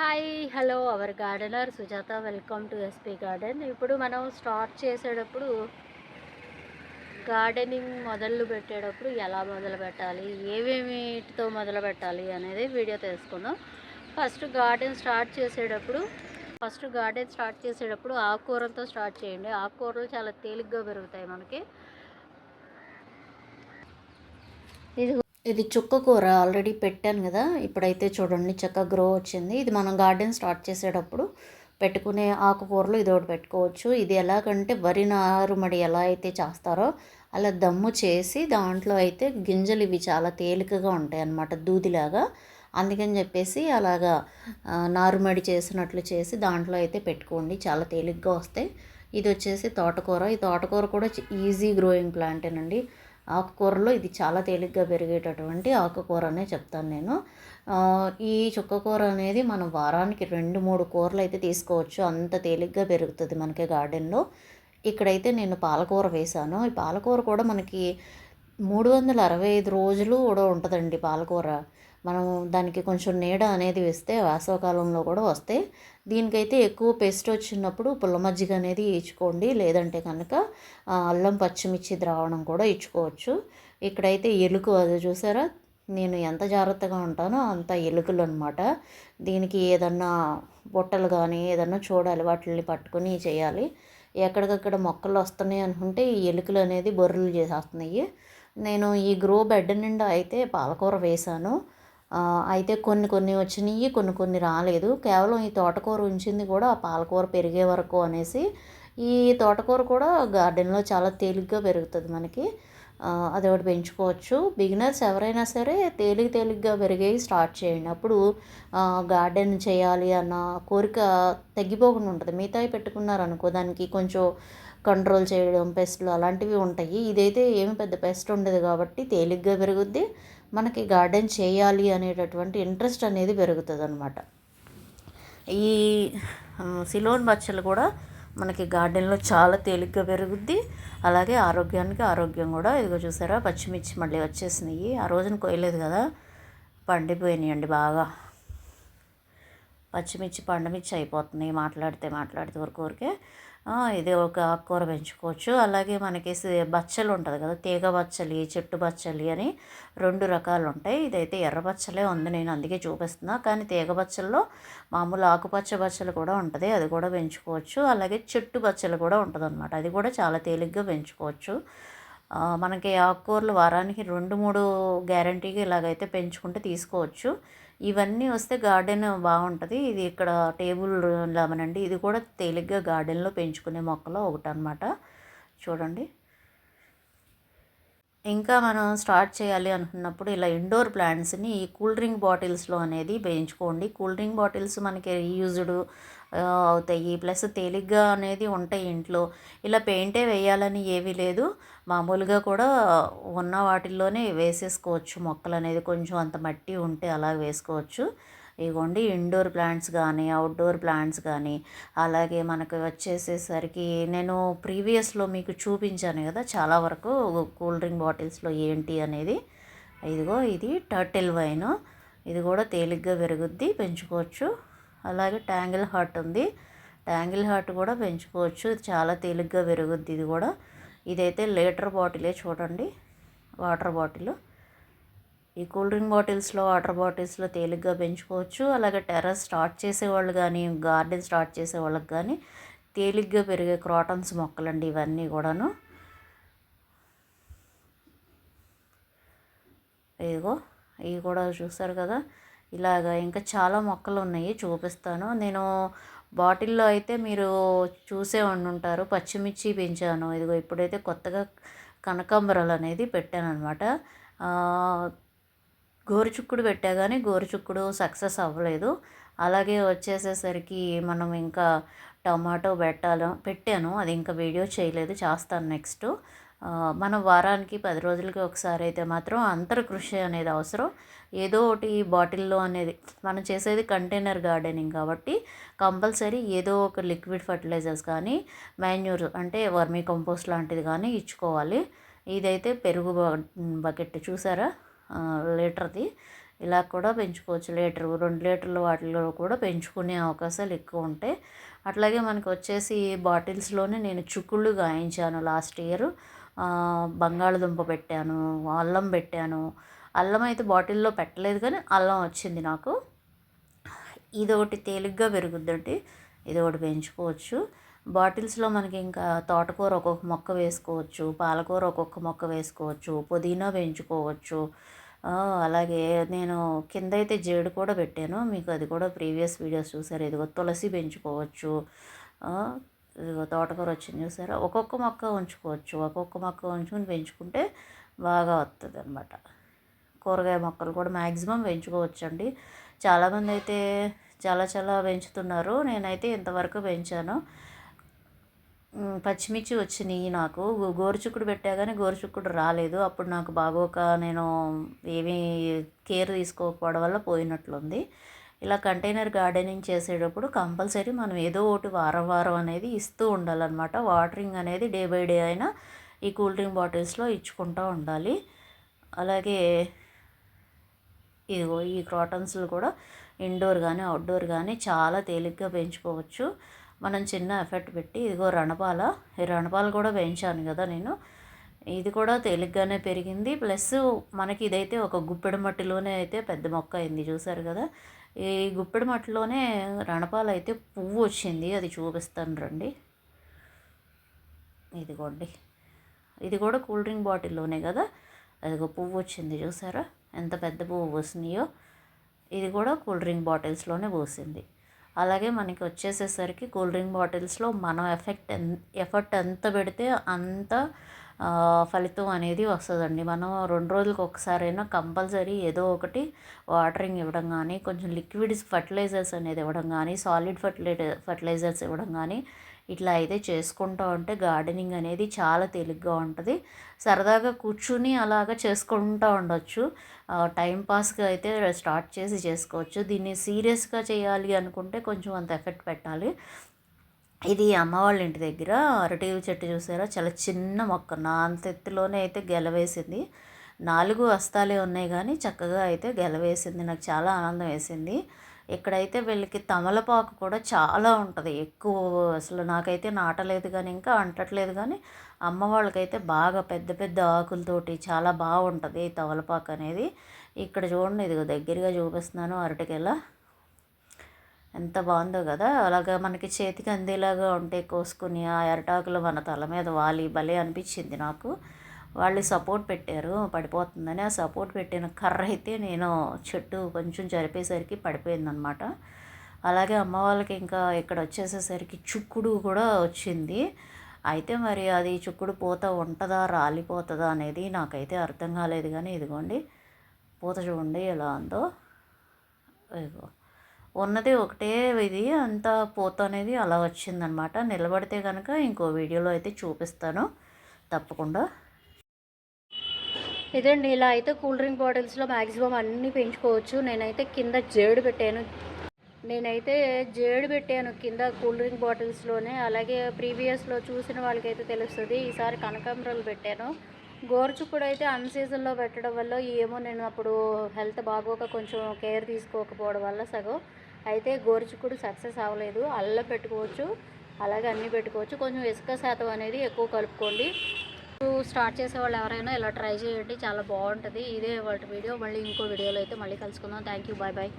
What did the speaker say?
Hi hello our gardener Sujatha. Welcome to SP garden. ఇప్పుడు మనం start చేసేటప్పుడు gardening మొదలు పెట్టేటప్పుడు ఎలా మొదలు పెట్టాలి ఏమేమిటితో మొదలు పెట్టాలి అనేది వీడియో తెలుసుకుందాం. ఫస్ట్ గార్డెన్ స్టార్ట్ చేసేటప్పుడు ఫస్ట్ గార్డెన్ స్టార్ట్ చేసేటప్పుడు ఆకుకూరలతో స్టార్ట్ చేయండి. ఆకుకూరలు చాలా తేలిగ్గా పెరుగుతాయి మనకి. ఇది చుక్క కూర ఆల్రెడీ పెట్టాను కదా. ఇప్పుడైతే చూడండి చక్కగా గ్రో వచ్చింది. ఇది మనం గార్డెన్ స్టార్ట్ చేసేటప్పుడు పెట్టుకునే ఆకుకూరలు ఇది ఒకటి పెట్టుకోవచ్చు. ఇది ఎలాగంటే వరి నారుమడి ఎలా అయితే చేస్తారో అలా దమ్ము చేసి దాంట్లో అయితే గింజలు ఇవి చాలా తేలికగా ఉంటాయి అన్నమాట దూదిలాగా. అందుకని చెప్పేసి అలాగా నారుమడి చేసినట్లు చేసి దాంట్లో అయితే పెట్టుకోండి. చాలా తేలిగ్గా వస్తాయి. ఇది వచ్చేసి తోటకూర. ఈ తోటకూర కూడా ఈజీ గ్రోయింగ్ ప్లాంటేనండి ఆకుకూరలో ఇది చాలా తేలిగ్గా పెరిగేటటువంటి ఆకుకూర అనే చెప్తాను నేను. ఈ చుక్కకూర అనేది మనం వారానికి రెండు మూడు కూరలు అయితే తీసుకోవచ్చు. అంత తేలిగ్గా పెరుగుతుంది మనకి గార్డెన్లో. ఇక్కడైతే నేను పాలకూర వేశాను ఈ పాలకూర కూడా మనకి మూడు వందల అరవై ఐదు రోజులు కూడా ఉంటుందండి పాలకూర. మనం దానికి కొంచెం నీడ అనేది వేస్తే వేసవకాలంలో కూడా వస్తాయి దీనికైతే ఎక్కువ పెస్ట్ వచ్చినప్పుడు పుల్ల మజ్జిగ అనేది ఇచ్చుకోండి. లేదంటే కనుక అల్లం పచ్చిమిర్చి ద్రావణం కూడా ఇచ్చుకోవచ్చు. ఇక్కడైతే ఎలుక అది చూసారా? నేను ఎంత జాగ్రత్తగా ఉంటానో అంత ఎలుకలు అనమాట దీనికి ఏదన్నా బుట్టలు కానీ ఏదన్నా చూడాలి వాటిని పట్టుకొని చేయాలి. ఎక్కడికక్కడ మొక్కలు వస్తున్నాయి అనుకుంటే ఈ ఎలుకలు అనేది బొర్రెలు చేసేస్తున్నాయి. నేను ఈ గ్రో బెడ్ నిండా అయితే పాలకూర వేశాను అయితే కొన్ని కొన్ని వచ్చినాయి కొన్ని కొన్ని రాలేదు. కేవలం ఈ తోటకూర ఉంచింది కూడా పాలకూర పెరిగే వరకు అనేసి ఈ తోటకూర కూడా గార్డెన్లో చాలా తేలిగ్గా పెరుగుతుంది మనకి. అది ఒకటి పెంచుకోవచ్చు. బిగినర్స్ ఎవరైనా సరే తేలిక తేలిగ్గా పెరిగేవి స్టార్ట్ చేయండి. అప్పుడు గార్డెన్ చేయాలి అన్న కోరిక తగ్గిపోకుండా ఉంటుంది. మిగతావి పెట్టుకున్నారనుకో దానికి కొంచెం కంట్రోల్ చేయడం పెస్ట్లు అలాంటివి ఉంటాయి. ఇదైతే ఏమి పెద్ద పెస్ట్ ఉండదు కాబట్టి తేలిగ్గా పెరుగుద్ది. మనకి గార్డెన్ చేయాలి అనేటటువంటి ఇంట్రెస్ట్ అనేది పెరుగుతుంది అనమాట ఈ సిలోన్ బచ్చలు కూడా మనకి గార్డెన్లో చాలా తేలిగ్గా పెరుగుద్ది. అలాగే ఆరోగ్యానికి ఆరోగ్యం కూడా. ఇదిగో చూసారా పచ్చిమిర్చి మళ్ళీ వచ్చేసినాయి. ఆ రోజున కొయ్యలేదు కదా పండిపోయినాయండి బాగా. పచ్చిమిర్చి పండుమిర్చి అయిపోతున్నాయి మాట్లాడితే మాట్లాడితే ఊరికి ఊరికే. ఇది ఒక ఆకుకూర పెంచుకోవచ్చు. అలాగే మనకి బచ్చలు ఉంటుంది కదా తీగ బచ్చలి చెట్టు బచ్చలి అని రెండు రకాలు ఉంటాయి ఇదైతే ఎర్ర బచ్చలే ఉంది నేను అందుకే చూపిస్తున్నా. కానీ తీగ బచ్చల్లో మామూలు ఆకుపచ్చ బచ్చలు కూడా ఉంటుంది అది కూడా పెంచుకోవచ్చు. అలాగే చెట్టు బచ్చలు కూడా ఉంటుంది అనమాట అది కూడా చాలా తేలిగ్గా పెంచుకోవచ్చు. మనకి ఆకుకూరలు వారానికి రెండు మూడు గ్యారంటీగా ఇలాగైతే పెంచుకుంటే తీసుకోవచ్చు. ఇవన్నీ వస్తే గార్డెన్ బాగుంటుంది. ఇది ఇక్కడ టేబుల్ లెమన్ అండి ఇది కూడా తేలిగ్గా గార్డెన్లో పెంచుకునే మొక్కలో ఒకటి అనమాట చూడండి. ఇంకా మనం స్టార్ట్ చేయాలి అనుకున్నప్పుడు ఇలా ఇండోర్ ప్లాంట్స్ని ఈ కూల్ డ్రింక్ బాటిల్స్లో అనేది పెంచుకోండి. కూల్ డ్రింక్ బాటిల్స్ మనకి రీయూజ్డ్ అవుతాయి. ప్లస్ తేలిగ్గా అనేది ఉంటాయి ఇంట్లో. ఇలా పెయింటే వేయాలని ఏమీ లేదు. మామూలుగా కూడా ఉన్న వాటిల్లోనే వేసేసుకోవచ్చు మొక్కలు అనేది. కొంచెం అంత మట్టి ఉంటే అలా వేసుకోవచ్చు. ఇగోండి ఇండోర్ ప్లాంట్స్ కానీ అవుట్డోర్ ప్లాంట్స్ కానీ అలాగే మనకు వచ్చేసేసరికి నేను ప్రీవియస్లో మీకు చూపించాను కదా చాలా వరకు కూల్ డ్రింక్ బాటిల్స్లో ఏంటి అనేది. ఇదిగో ఇది టర్టిల్ వైన్. ఇది కూడా తేలిగ్గా పెరుగుద్ది పెంచుకోవచ్చు. అలాగే ట్యాంగిల్ హార్ట్ ఉంది. ట్యాంగిల్ హార్ట్ కూడా పెంచుకోవచ్చు. చాలా తేలిగ్గా పెరుగుద్ది ఇది కూడా. ఇదైతే లీటర్ బాటిలే చూడండి. Water bottle. ఈ కూల్ డ్రింక్ బాటిల్స్లో వాటర్ బాటిల్స్లో తేలిగ్గా పెంచుకోవచ్చు. అలాగే టెర్రస్ స్టార్ట్ చేసేవాళ్ళు కానీ గార్డెన్ స్టార్ట్ చేసే వాళ్ళకి కానీ తేలిగ్గా పెరిగే క్రాటన్స్ మొక్కలండి ఇవన్నీ కూడాను. ఇదిగో ఇవి కూడా చూస్తారు కదా. ఇలాగ ఇంకా చాలా మొక్కలు ఉన్నాయి చూపిస్తాను. నేను బాటిల్లో అయితే మీరు చూసే ఉంటారు పచ్చిమిర్చి పెంచాను. ఇదిగో ఇప్పుడైతే కొత్తగా కనకాంబరాలు అనేది పెట్టాను అనమాట గోరుచుక్కుడు పెట్టా కానీ గోరుచుక్కుడు సక్సెస్ అవ్వలేదు. అలాగే వచ్చేసేసరికి మనం ఇంకా టమాటో పెట్టాలి పెట్టాను. అది ఇంకా వీడియో చేయలేదు. చేస్తాను నెక్స్ట్. మనం వారానికి పది రోజులకి ఒకసారి అయితే మాత్రం అంతర కృషి అనేది అవసరం. ఏదో ఒకటి బాటిల్లో అనేది మనం చేసేది కంటైనర్ గార్డెనింగ్ కాబట్టి కంపల్సరీ ఏదో ఒక లిక్విడ్ ఫర్టిలైజర్స్ కానీ మాన్యూర్ అంటే వర్మీ కంపోస్ట్ లాంటిది కానీ ఇచ్చుకోవాలి. ఇదైతే పెరుగు బకెట్ చూసారా? లీటర్ది. ఇలా కూడా పెంచుకోవచ్చు. లీటర్ రెండు లీటర్లు వాటిలో కూడా పెంచుకునే అవకాశాలు ఎక్కువ ఉంటాయి అట్లాగే మనకు వచ్చేసి బాటిల్స్లోనే నేను చుక్కుళ్ళు గాయించాను లాస్ట్ ఇయర్. బంగాళదుంప పెట్టాను అల్లం పెట్టాను. అల్లం అయితే బాటిల్లో పెట్టలేదు కానీ అల్లం వచ్చింది నాకు. ఇది ఒకటి తేలిగ్గా పెరుగుద్దండి. ఇది ఒకటి పెంచుకోవచ్చు. బాటిల్స్లో మనకి ఇంకా తోటకూర ఒక్కొక్క మొక్క వేసుకోవచ్చు పాలకూర ఒక్కొక్క మొక్క వేసుకోవచ్చు పుదీనా పెంచుకోవచ్చు. అలాగే నేను కింద అయితే జేడు కూడా పెట్టాను. మీకు అది కూడా ప్రీవియస్ వీడియోస్ చూసారు. ఇదిగో తులసి పెంచుకోవచ్చు. తోటకూర వచ్చింది చూసారా? ఒక్కొక్క మొక్క ఉంచుకోవచ్చు. ఒక్కొక్క మొక్క ఉంచుకొని పెంచుకుంటే బాగా వస్తుంది అనమాట కూరగాయ మొక్కలు కూడా మ్యాక్సిమం పెంచుకోవచ్చు అండి చాలామంది అయితే చాలా చాలా పెంచుతున్నారు. నేనైతే ఇంతవరకు పెంచాను. పచ్చిమిర్చి వచ్చినాయి నాకు. గోరుచుక్కుడు పెట్టా కానీ గోరుచుక్కుడు రాలేదు. అప్పుడు నాకు బాగోక నేను ఏమీ కేర్ తీసుకోకపోవడం వల్ల పోయినట్లుంది. ఇలా కంటైనర్ గార్డెనింగ్ చేసేటప్పుడు కంపల్సరీ మనం ఏదో ఒకటి వారం వారం అనేది ఇస్తూ ఉండాలన్నమాట. వాటరింగ్ అనేది డే బై డే అయినా ఈ కూల్ డ్రింక్ బాటిల్స్లో ఇచ్చుకుంటూ ఉండాలి. అలాగే ఇదిగో ఈ క్రాటన్స్లు కూడా ఇండోర్ కానీ అవుట్డోర్ కానీ చాలా తేలిగ్గా పెంచుకోవచ్చు. మనం చిన్న ఎఫెక్ట్ పెట్టి ఇదిగో రణపాల ఈ రణపాలు కూడా పెంచాను కదా నేను. ఇది కూడా తేలిగ్గానే పెరిగింది. ప్లస్ మనకి ఇదైతే ఒక గుప్పెడు మట్టిలోనే అయితే పెద్ద మొక్క అయింది. చూసారు కదా? ఈ గుప్పెడు మట్టిలోనే రణపాలు అయితే పువ్వు వచ్చింది. అది చూపిస్తాను రండి. ఇదిగోండి. ఇది కూడా కూల్ డ్రింక్ బాటిల్లోనే కదా? అదిగో పువ్వు వచ్చింది. చూసారా? ఎంత పెద్ద పువ్వు వస్తున్నాయో ఇది కూడా కూల్ డ్రింక్ బాటిల్స్లోనే పోసింది. అలాగే మనకి వచ్చేసేసరికి కూల్ డ్రింక్ బాటిల్స్లో మనం ఎఫెక్ట్ ఎఫర్ట్ ఎంత పెడితే అంత ఫలితం అనేది వస్తుందండి. మనం రెండు రోజులకు ఒకసారైనా కంపల్సరీ ఏదో ఒకటి వాటరింగ్ ఇవ్వడం కానీ కొంచెం లిక్విడ్స్ ఫర్టిలైజర్స్ అనేది ఇవ్వడం కానీ సాలిడ్ ఫర్టిలై ఫర్టిలైజర్స్ ఇవ్వడం కానీ ఇట్లా అయితే చేసుకుంటూ ఉంటే గార్డెనింగ్ అనేది చాలా తేలిగ్గా ఉంటుంది. సరదాగా కూర్చుని అలాగా చేసుకుంటూ ఉండొచ్చు. టైం పాస్గా అయితే స్టార్ట్ చేసి చేసుకోవచ్చు. దీన్ని సీరియస్గా చేయాలి అనుకుంటే కొంచెం అంత ఎఫెక్ట్ పెట్టాలి. ఇది అమ్మ వాళ్ళ ఇంటి దగ్గర అరటి చెట్టు చూసారా? చాలా చిన్న మొక్క. నా అంత ఎత్తులోనే అయితే గెలవేసింది. నాలుగు వస్తాలే ఉన్నాయి కానీ చక్కగా అయితే గెలవేసింది. నాకు చాలా ఆనందం వేసింది. ఇక్కడైతే వీళ్ళకి తమలపాకు కూడా చాలా ఉంటుంది. ఎక్కువ అసలు నాకైతే నాటలేదు కానీ ఇంకా అంటట్లేదు కానీ అమ్మ వాళ్ళకైతే బాగా పెద్ద పెద్ద ఆకులతోటి చాలా బాగుంటుంది ఈ తమలపాకు అనేది. ఇక్కడ చూడండి ఇదిగో దగ్గరగా చూపిస్తున్నాను అరటికెల ఎంత బాగుందో కదా. అలాగా మనకి చేతికి అందేలాగా ఉంటే కోసుకుని ఆ అరటాకులు మన తల మీద వాలి భలే అనిపించింది నాకు. వాళ్ళు సపోర్ట్ పెట్టారు పడిపోతుందని. ఆ సపోర్ట్ పెట్టిన కర్ర అయితే నేను చెట్టు కొంచెం జరిపేసరికి పడిపోయిందనమాట. అలాగే అమ్మ వాళ్ళకి ఇంకా ఇక్కడ వచ్చేసేసరికి చుక్కుడు కూడా వచ్చింది. అయితే మరి అది చుక్కుడు పూత ఉంటుందా రాలిపోతుందా అనేది నాకైతే అర్థం కాలేదు. కానీ ఇదిగోండి పూత చూడండి ఎలా ఉందో. ఇదిగో. ఉన్నది ఒకటే ఇది అంత పూత అనేది అలా వచ్చిందనమాట. నిలబడితే కనుక ఇంకో వీడియోలో అయితే చూపిస్తాను. తప్పకుండా. ఇదండి ఇలా అయితే కూల్ డ్రింక్ బాటిల్స్లో మ్యాక్సిమం అన్నీ పెంచుకోవచ్చు. నేనైతే కింద జేడు పెట్టాను. నేనైతే జేడు పెట్టాను కింద కూల్ డ్రింక్ బాటిల్స్లోనే. అలాగే ప్రీవియస్లో చూసిన వాళ్ళకైతే తెలుస్తుంది. ఈసారి కనకాంబరాలు పెట్టాను. గోరుచుక్కుడు అయితే అన్ సీజన్లో పెట్టడం వల్ల ఏమో నేను అప్పుడు హెల్త్ బాగోక కొంచెం కేర్ తీసుకోకపోవడం వల్ల సగం. అయితే గోరుచుక్కుడు సక్సెస్ అవ్వలేదు. అల్లం పెట్టుకోవచ్చు అలాగే అన్నీ పెట్టుకోవచ్చు. కొంచెం ఇసుక శాతం అనేది ఎక్కువ కలుపుకోండి. స్టార్ట్ చేసే వాళ్ళు ఎవరైనా ఇలా ట్రై చేయండి. చాలా బాగుంటుంది. ఇదే వాటి వీడియో. మళ్ళీ ఇంకో వీడియోలో అయితే మళ్ళీ కలుసుకుందాం. Thank you bye bye